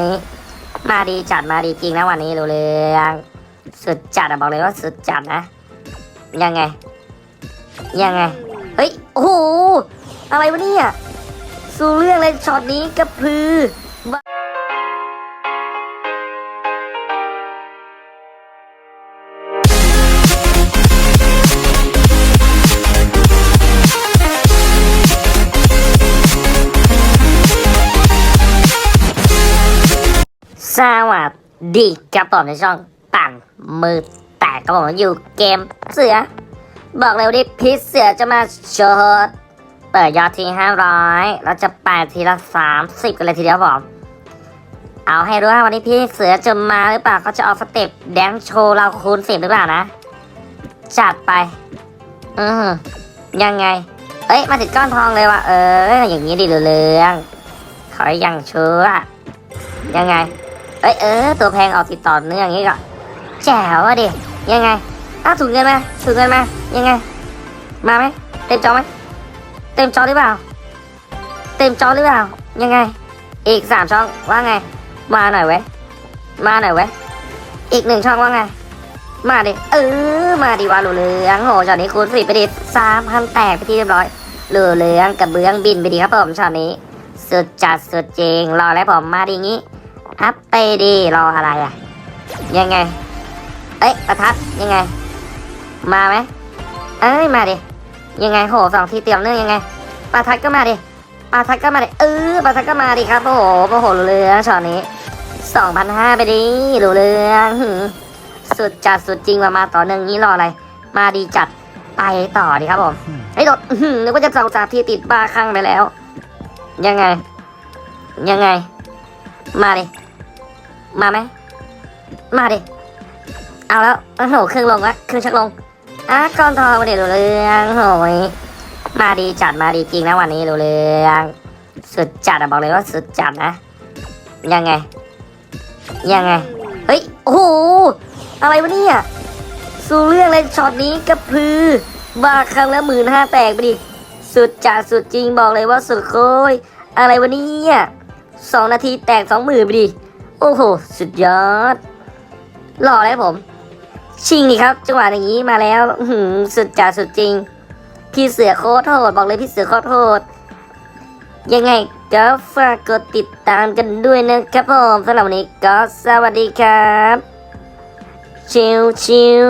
ยมาดีจัดมาดีจริงนะวันนี้รู้เรื่องสุดจัดอะบอกเลยว่าสุดจัดนะ ยังไง ยังไง เฮ้ย โอ้โห อะไรวะเนี่ยสู้เรื่องเลยช็อตนี้กระพือ สวัสดีครับผมในช่องปั่นมือแตกครับผมอยู่เกมเสือ บอกเลยวันนี้พิษเสือจะมาโชว์เปิดยอดทีห้าร้อยเราจะแปดทีละสามสิบกันเลยทีเดียวผมเอาให้รู้ว่าวันนี้พี่เสือจะมาหรือเปล่าเขาจะเอาสเต็ปแดนโชว์เราคูณสิบหรือเปล่านะจัดไป อือยังไง เอ้ยมาติดก้อนทองเลยว่ะเอออย่างนี้ดีเรื่องขออย่างเชื่อยังไง เอ้ยเออ ตัวแพงออกติดต่อเนื่องอย่างนี้ก็แจ๋วอะดิ ยังไงอ้าวถูกเงินไหมถูกเงินไหมยังไง มาไหมเต็มจอไหมเต็มจอหรือเปล่า เต็มจอหรือเปล่า ยังไง อีกสามช่องว่าไง มาหน่อยเว้ยมาหน่อยเว้ยอีกหนึ่งช่องว่าไง มาดิ เออ มาดิว่าหลูเหลืองโหช็อตนี้คูณสิบไปดิสามพันแตกไปที่เรียบร้อยหลูเหลืองกับเบื้องบินไปดีครับผมช็อตนี้ สุดจัดสุดจริงรอแล้วผมมาดีงี้ อัพไปดีรออะไรอะ ยังไง เอ้ยประทัดยังไง มาไหมเอ้ยมาดิยังไงโหสองทีเตรียมเนื่องยังไงประทัดก็มาดิประทัดก็มาดิเออประทัดก็มาดิครับโอ้โหโอ้โหเรื่องช็อตนี้สองพันห้าไปดิรู้เรื่องหือสุดจัดสุดจริงว่ามาต่อเนื่องนี้รออะไร มาดีจัดไปต่อดีครับผมไอ้ยโดดนึกว่าจะสองสามทีติดบ้าคลั่งไปแล้ว ยังไง ยังไง มาดิ มาไหม มาดิ เอาแล้วโอ้โหเครื่องลงละเครื่องชักลงอะก้อนทองมาดิรู้เรื่องโอ้ยมาดีจัดมาดีจริงนะวันนี้รู้เรื่องสุดจัดอะบอกเลยว่าสุดจัดนะ ยังไง ยังไง เฮ้ย โอ้โห อะไรวะเนี่ยสู้เรื่องเลยช็อตนี้กระพือบ้าครั้งละหมื่นห้าแตกไปดิ สุดจัดสุดจริงบอกเลยว่าสุดโคยอะไรวะเนี่ยสองนาทีแตกสองหมื่นไปดิ โอ้โห สุดยอด หล่อเลยผม ชิงนี่ครับ จังหวะอย่างนี้มาแล้วหืมสุดจัดสุดจริง พี่เสือโคตรโหดบอกเลยพี่เสือโคตรโหดยังไงก็ฝากกดติดตามกันด้วยนะครับผมสำหรับวันนี้ก็สวัสดีครับ ชิวชิว